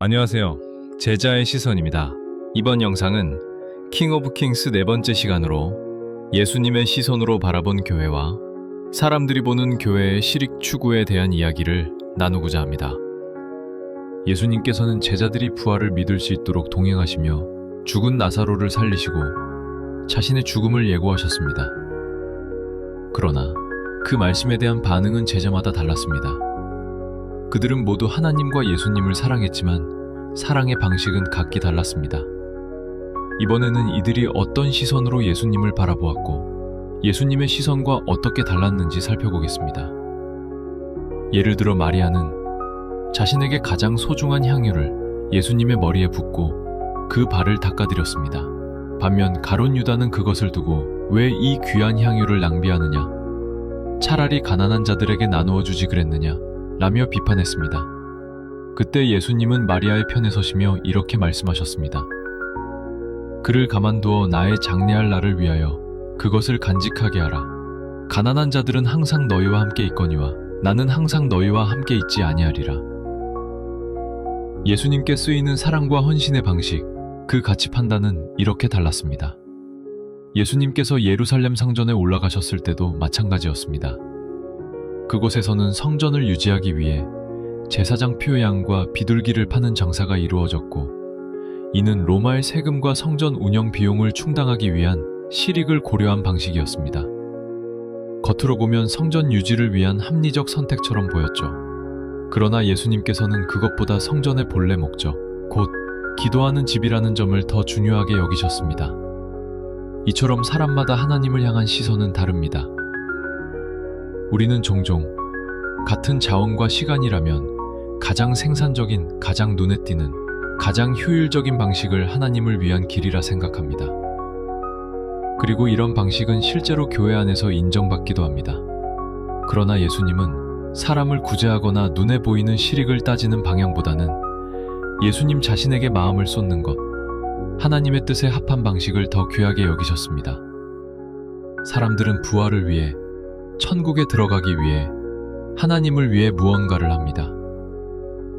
안녕하세요. 제자의 시선입니다. 이번 영상은 킹 오브 킹스 네 번째 시간으로 예수님의 시선으로 바라본 교회와 사람들이 보는 교회의 실익 추구에 대한 이야기를 나누고자 합니다. 예수님께서는 제자들이 부활을 믿을 수 있도록 동행하시며 죽은 나사로를 살리시고 자신의 죽음을 예고하셨습니다. 그러나 그 말씀에 대한 반응은 제자마다 달랐습니다. 그들은 모두 하나님과 예수님을 사랑했지만 사랑의 방식은 각기 달랐습니다. 이번에는 이들이 어떤 시선으로 예수님을 바라보았고 예수님의 시선과 어떻게 달랐는지 살펴보겠습니다. 예를 들어 마리아는 자신에게 가장 소중한 향유를 예수님의 머리에 붓고 그 발을 닦아드렸습니다. 반면 가론 유다는 그것을 두고 왜 이 귀한 향유를 낭비하느냐? 차라리 가난한 자들에게 나누어 주지 그랬느냐? 라며 비판했습니다. 그때 예수님은 마리아의 편에 서시며 이렇게 말씀하셨습니다. 그를 가만두어 나의 장례할 날을 위하여 그것을 간직하게 하라. 가난한 자들은 항상 너희와 함께 있거니와 나는 항상 너희와 함께 있지 아니하리라. 예수님께 쓰이는 사랑과 헌신의 방식, 그 가치 판단은 이렇게 달랐습니다. 예수님께서 예루살렘 성전에 올라가셨을 때도 마찬가지였습니다. 그곳에서는 성전을 유지하기 위해 제사장 표양과 비둘기를 파는 장사가 이루어졌고 이는 로마의 세금과 성전 운영 비용을 충당하기 위한 실익을 고려한 방식이었습니다. 겉으로 보면 성전 유지를 위한 합리적 선택처럼 보였죠. 그러나 예수님께서는 그것보다 성전의 본래 목적, 곧 기도하는 집이라는 점을 더 중요하게 여기셨습니다. 이처럼 사람마다 하나님을 향한 시선은 다릅니다. 우리는 종종 같은 자원과 시간이라면 가장 생산적인, 가장 눈에 띄는, 가장 효율적인 방식을 하나님을 위한 길이라 생각합니다. 그리고 이런 방식은 실제로 교회 안에서 인정받기도 합니다. 그러나 예수님은 사람을 구제하거나 눈에 보이는 실익을 따지는 방향보다는 예수님 자신에게 마음을 쏟는 것, 하나님의 뜻에 합한 방식을 더 귀하게 여기셨습니다. 사람들은 부활을 위해 천국에 들어가기 위해 하나님을 위해 무언가를 합니다.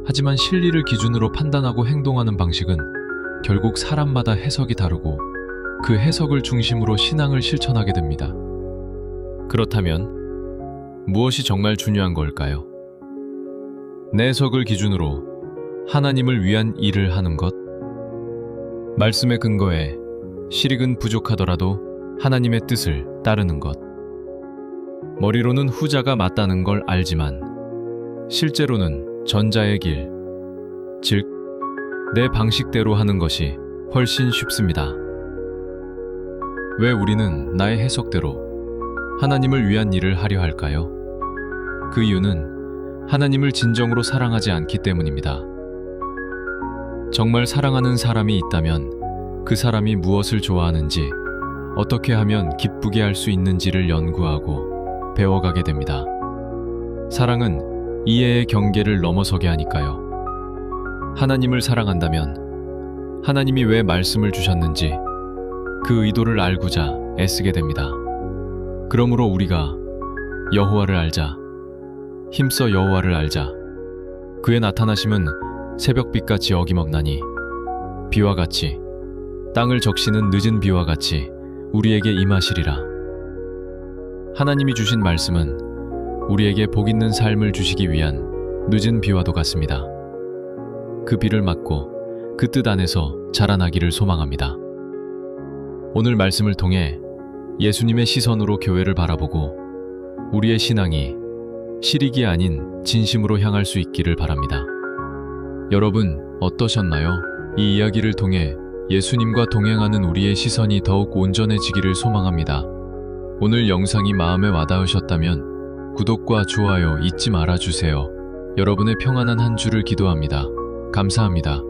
하지만 진리를 기준으로 판단하고 행동하는 방식은 결국 사람마다 해석이 다르고 그 해석을 중심으로 신앙을 실천하게 됩니다. 그렇다면 무엇이 정말 중요한 걸까요? 내 해석을 기준으로 하나님을 위한 일을 하는 것? 말씀의 근거에 실익은 부족하더라도 하나님의 뜻을 따르는 것. 머리로는 후자가 맞다는 걸 알지만 실제로는 전자의 길, 즉, 내 방식대로 하는 것이 훨씬 쉽습니다. 왜 우리는 나의 해석대로 하나님을 위한 일을 하려 할까요? 그 이유는 하나님을 진정으로 사랑하지 않기 때문입니다. 정말 사랑하는 사람이 있다면 그 사람이 무엇을 좋아하는지, 어떻게 하면 기쁘게 할 수 있는지를 연구하고 배워가게 됩니다. 사랑은 이해의 경계를 넘어서게 하니까요. 하나님을 사랑한다면 하나님이 왜 말씀을 주셨는지 그 의도를 알고자 애쓰게 됩니다. 그러므로 우리가 여호와를 알자. 힘써 여호와를 알자. 그의 나타나심은 새벽빛같이 어김없나니 비와 같이 땅을 적시는 늦은 비와 같이 우리에게 임하시리라. 하나님이 주신 말씀은 우리에게 복 있는 삶을 주시기 위한 늦은 비와도 같습니다. 그 비를 맞고 그 뜻 안에서 자라나기를 소망합니다. 오늘 말씀을 통해 예수님의 시선으로 교회를 바라보고 우리의 신앙이 실익이 아닌 진심으로 향할 수 있기를 바랍니다. 여러분 어떠셨나요? 이 이야기를 통해 예수님과 동행하는 우리의 시선이 더욱 온전해지기를 소망합니다. 오늘 영상이 마음에 와닿으셨다면 구독과 좋아요 잊지 말아주세요. 여러분의 평안한 한 주를 기도합니다. 감사합니다.